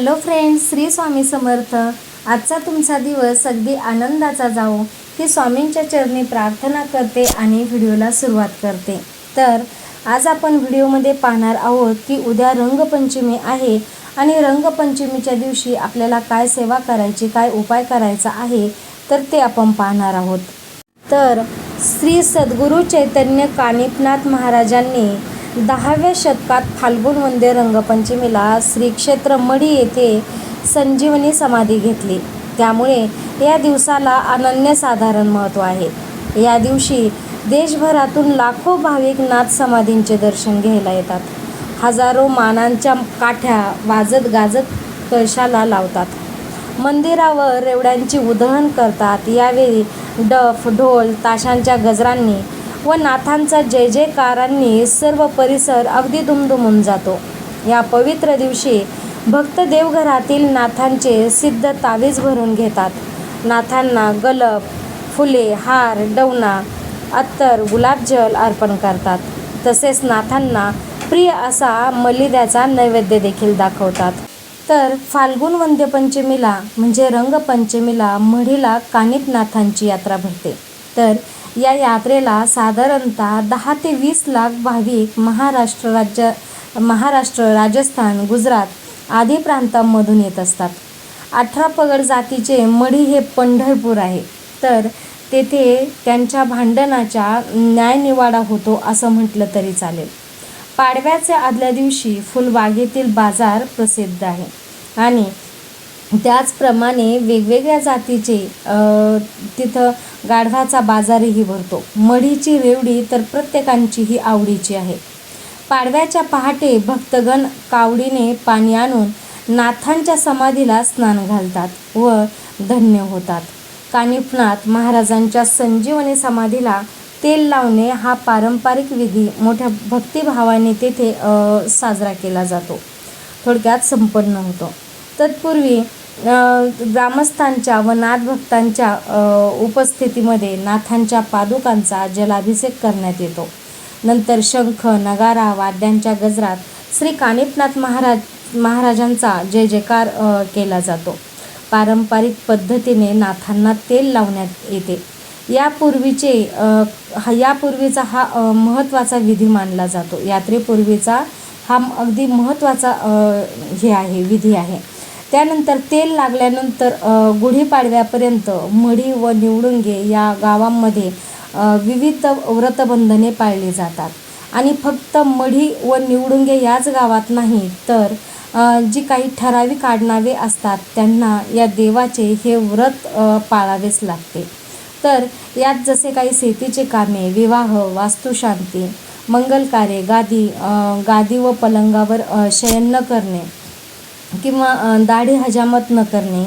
Hello friends Shri Swami Samarth. आजचा तुमचा दिवस अगदी आनंदाचा जावो. ही स्वामींच्या चरणी प्रार्थना करते आणि व्हिडिओला सुरुवात करते. तर आज आपण व्हिडिओमध्ये पाहणार आहोत की उद्या रंगपंचमी आहे आणि रंगपंचमीच्या दिवशी आपल्याला काय सेवा करायची काय उपाय करायचा आहे तर ते आपण पाहणार आहोत. तर श्री सद्गुरू चैतन्य कानिपनाथ महाराजांनी दहाव्या शतकात फाल्गुन वंदे रंगपंचमीला श्री क्षेत्र मढी येथे संजीवनी समाधी घेतली. त्यामुळे या दिवसाला अनन्यसाधारण महत्त्व आहे. या दिवशी देशभरातून लाखो भाविक नाथ समाधींचे दर्शन घ्यायला येतात. हजारो मानांच्या काठ्या वाजत गाजत कळशाला लावतात. मंदिरावर रेवड्यांची उधळण करतात. यावेळी डफ ढोल ताशांच्या गजरांनी व नाथांचा जय जयकारांनी सर्व परिसर अगदी दुमदुमून जातो. या पवित्र दिवशी भक्त देवघरातील नाथांचे सिद्ध तावीज भरून घेतात. नाथांना गलप फुले हार डवना अत्तर गुलाबजल अर्पण करतात. तसेच नाथांना प्रिय असा मलिद्याचा नैवेद्य देखील दाखवतात. तर फाल्गुन वंद्यपंचमीला म्हणजे रंगपंचमीला मढीला कानिपनाथांची यात्रा भरते. तर या यात्रेला साधारणतः दहा ते वीस लाख भाविक महाराष्ट्र राज्य महाराष्ट्र राजस्थान गुजरात आदी प्रांतांमधून येत असतात. अठरा पगड जातीचे मढी हे पंढरपूर आहे. तर तेथे त्यांच्या भांडणाच्या न्यायनिवाडा होतो असं म्हटलं तरी चालेल. पाडव्याच्या आदल्या दिवशी फुलबागेतील बाजार प्रसिद्ध आहे. आणि त्याचप्रमाणे वेगवेगळ्या जातीचे तिथं गाढवाचा बाजारही भरतो. मढीची रेवडी तर प्रत्येकांचीही आवडीची आहे. पाडव्याच्या पहाटे भक्तगण कावडीने पाणी आणून नाथांच्या समाधीला स्नान घालतात व धन्य होतात. कानिफनाथ महाराजांच्या संजीवनी समाधीला तेल लावणे हा पारंपरिक विधी मोठ्या भक्तिभावाने तेथे साजरा केला जातो. थोडक्यात संपन्न होतो. तत्पूर्वी ग्रामस्थांच्या व नाथभक्तांच्या उपस्थितीमध्ये नाथांच्या पादुकांचा जलाभिषेक करण्यात येतो. नंतर शंख नगारा वाद्यांच्या गजरात श्री कानिपनाथ महाराज महाराजांचा जय जयकार केला जातो. पारंपरिक पद्धतीने नाथांना तेल लावण्यात येते. यापूर्वीचे हा यापूर्वीचा हा महत्त्वाचा विधी मानला जातो. यात्रेपूर्वीचा हा अगदी महत्त्वाचा हे आहे विधी आहे. त्यानंतर तेल लागल्यानंतर गुढीपाडव्यापर्यंत मढी व निवडुंगे या गावांमध्ये विविध व्रतबंधने पाळली जातात. आणि फक्त मढी व निवडुंगे याच गावात नाही तर जी काही ठराविक आडनावे असतात त्यांना या देवाचे हे व्रत पाळावेच लागते. तर यात जसे काही शेतीचे कामे विवाह वास्तुशांती मंगलकार्य गादी गादी व पलंगावर शयन न करणे किंवा दाढी हजामत न करणे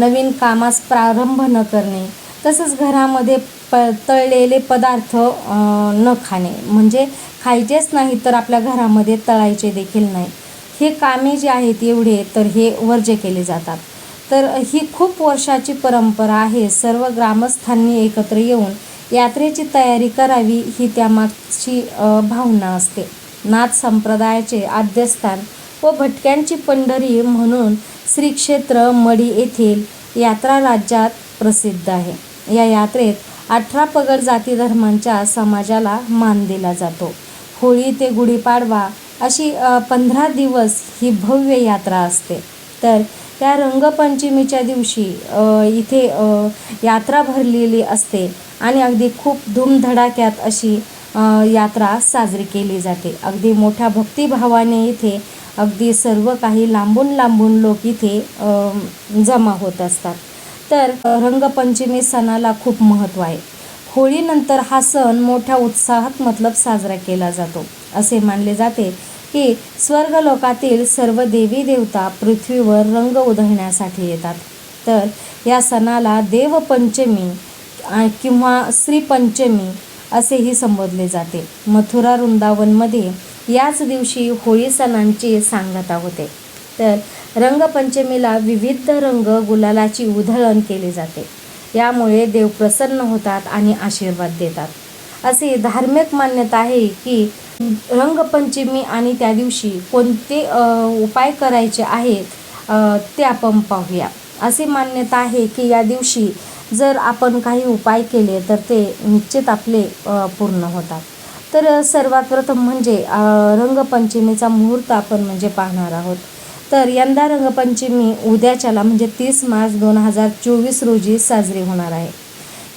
नवीन कामास प्रारंभ न करणे तसंच घरामध्ये प तळलेले पदार्थ न खाणे. म्हणजे खायचेच नाही तर आपल्या घरामध्ये तळायचे देखील नाही. हे कामे जे आहेत एवढे तर हे वर्ज्य केले जातात. तर ही खूप वर्षाची परंपरा आहे. सर्व ग्रामस्थांनी एकत्र येऊन यात्रेची तयारी करावी ही त्यामागची भावना असते. नाथ संप्रदायाचे आद्यस्थान व भटक्यांची पंढरी म्हणून श्री क्षेत्र मडी येथील यात्रा राज्यात प्रसिद्ध आहे. या यात्रेत अठरा पगड जाती धर्मांच्या समाजाला मान दिला जातो. होळी ते गुढीपाडवा अशी पंधरा दिवस ही भव्य यात्रा असते. तर त्या रंगपंचमीच्या दिवशी इथे यात्रा भरलेली असते आणि अगदी खूप धूमधडाक्यात अशी यात्रा साजरी केली जाते. अगदी मोठ्या भक्तिभावाने इथे अगदी सर्व काही लांबून लांबून लोक इथे जमा होत असतात. तर रंगपंचमी सणाला खूप महत्त्व आहे. होळीनंतर हा सण मोठ्या उत्साहात मतलब साजरा केला जातो. असे मानले जाते की स्वर्गलोकातील सर्व देवी देवता पृथ्वीवर रंग उधळण्यासाठी येतात. तर या सणाला देवपंचमी किंवा श्रीपंचमी असेही संबोधले जाते. मथुरा वृंदावनमध्ये याच दिवशी होळी सणांची सांगता होते. तर रंगपंचमीला विविध रंग गुलालाची उधळण केली जाते. यामुळे देव प्रसन्न होतात आणि आशीर्वाद देतात. असे धार्मिक मान्यता आहे की रंगपंचमी आणि त्या दिवशी कोणते उपाय करायचे आहेत ते आपण पाहूया. अशी मान्यता आहे की या दिवशी जर आपण काही उपाय केले तर ते निश्चित आपले पूर्ण होतात. तर सर्वात प्रथम म्हणजे रंगपंचमीचा मुहूर्त आपण म्हणजे पाहणार आहोत. तर यंदा रंगपंचमी उद्याच्याला म्हणजे तीस मार्च दोन हजार चोवीस रोजी साजरी होणार आहे.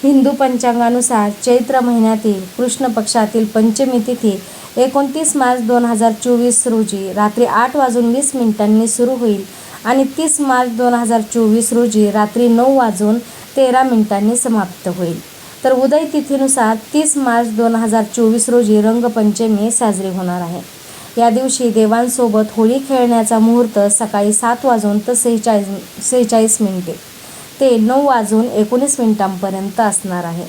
हिंदू पंचांगानुसार चैत्र महिन्यातील कृष्ण पक्षातील पंचमी तिथी एकोणतीस मार्च दोन हजार चोवीस रोजी रात्री आठ वाजून वीस मिनिटांनी सुरू होईल आणि तीस मार्च दोन हजार चोवीस रोजी रात्री नऊ वाजून तेरा मिनिटांनी समाप्त होईल. तर उदय तिथीनुसार तीस मार्च दोन हजार चोवीस रोजी रंगपंचमी साजरी होणार आहे. या दिवशी देवांसोबत होळी खेळण्याचा मुहूर्त सकाळी सात वाजून तर सेहेचाळीस सेहेचाळीस मिनिटे ते नऊ वाजून एकोणीस मिनिटांपर्यंत असणार आहे.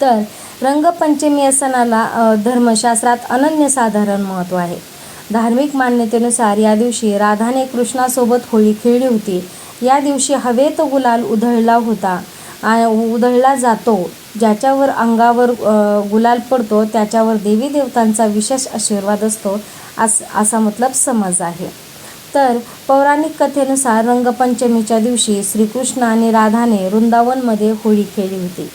तर रंगपंचमी या सणाला धर्मशास्त्रात अनन्यसाधारण महत्त्व आहे. धार्मिक मान्यतेनुसार या दिवशी राधाने कृष्णासोबत होळी खेळली होती. या दिवशी हवेत गुलाल उधळला होता. उधळला जातो. ज्याच्यावर अंगावर गुलाल पडतो त्याच्यावर देवी देवतांचा विशेष आशीर्वाद असतो अस असा मतलब समज आहे. तर पौराणिक कथेनुसार रंगपंचमीच्या दिवशी श्रीकृष्ण आणि राधाने वृंदावनमध्ये होळी खेळली होती.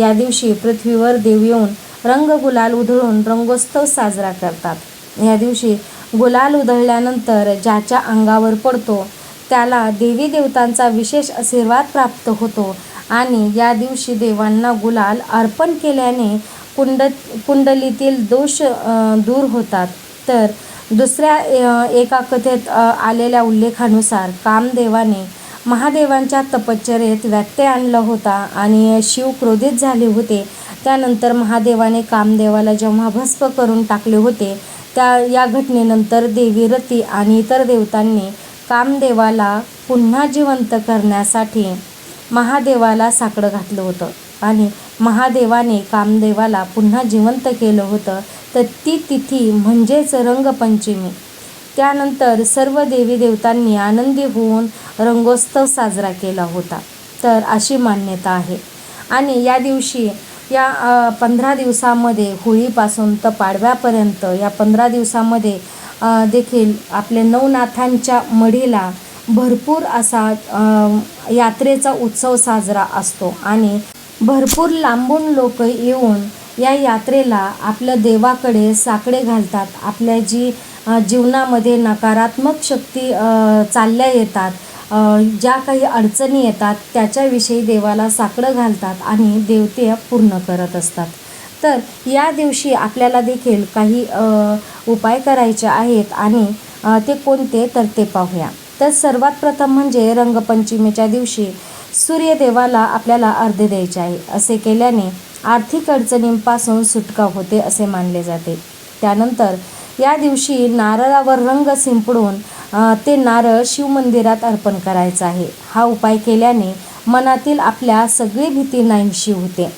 या दिवशी पृथ्वीवर देव येऊन रंग गुलाल उधळून रंगोत्सव साजरा करतात. या दिवशी गुलाल उधळल्यानंतर ज्याच्या अंगावर पडतो त्याला देवी देवतांचा विशेष आशीर्वाद प्राप्त होतो आणि या दिवशी देवांना गुलाल अर्पण केल्याने कुंड कुंडलीतील दोष दूर होतात. तर दुसऱ्या एका कथेत आलेल्या उल्लेखानुसार कामदेवाने महादेवांच्या तपश्चर्येत व्यत्यय आणला होता आणि शिव क्रोधित झाले होते. त्यानंतर महादेवाने कामदेवाला जेव्हा भस्म करून टाकले होते त्या या घटनेनंतर देवी रती आणि इतर देवतांनी कामदेवाला पुन्हा जिवंत करण्यासाठी महादेवाला साकडं घातलं होतं. आणि महादेवाने कामदेवाला पुन्हा जिवंत केलं होतं तर ती तिथी म्हणजेच रंगपंचमी. त्यानंतर सर्व देवी देवतांनी आनंदी होऊन रंगोत्सव साजरा केला होता. तर अशी मान्यता आहे. आणि या दिवशी या पंधरा दिवसामध्ये होळीपासून तर पाडव्यापर्यंत या पंधरा दिवसामध्ये देखील आपल्या नवनाथांच्या मढीला भरपूर असा यात्रेचा उत्सव साजरा असतो. आणि भरपूर लांबून लोक येऊन या यात्रेला आपल्या देवाकडे साकडे घालतात. आपल्या जी जीवनामध्ये नकारात्मक शक्ती चालल्या येतात ज्या काही अडचणी येतात त्याच्याविषयी देवाला साकडं घालतात आणि देवते पूर्ण करत असतात. तर या दिवशी आपल्याला देखील काही उपाय करायचे आहेत आणि ते कोणते तर ते पाहूया. तर सर्वात प्रथम म्हणजे रंगपंचमीच्या दिवशी सूर्यदेवाला आपल्याला अर्धे द्यायचे आहे. असे केल्याने आर्थिक अडचणींपासून सुटका होते असे मानले जाते. त्यानंतर या दिवशी नारळावर रंग शिंपडून ते नारळ शिवमंदिरात अर्पण करायचं आहे. हा उपाय केल्याने मनातील आपल्या सगळी भीती नाहीशी होते.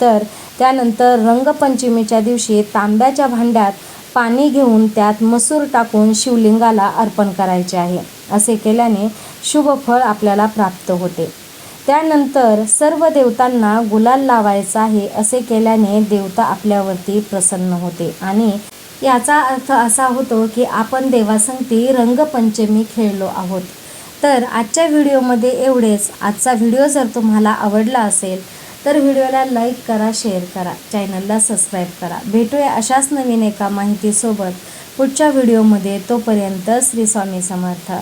तर त्यानंतर रंगपंचमीच्या दिवशी तांब्याच्या भांड्यात पाणी घेऊन त्यात मसूर टाकून शिवलिंगाला अर्पण करायचे आहे. असे केल्याने शुभ फळ आपल्याला प्राप्त होते. त्यानंतर सर्व देवतांना गुलाल लावायचा आहे असे केल्याने देवता आपल्यावरती प्रसन्न होते आणि याचा अर्थ असा होतो की आपण देवासंगती रंगपंचमी खेळलो आहोत. तर आजच्या व्हिडिओमध्ये एवढेच. आजचा व्हिडिओ जर तुम्हाला आवडला असेल तर व्हिडिओला लाईक करा शेअर करा चॅनलला सबस्क्राईब करा. भेटूया अशाच नवीन एका माहितीसोबत पुढच्या व्हिडिओमध्ये. तोपर्यंत श्री स्वामी समर्थ.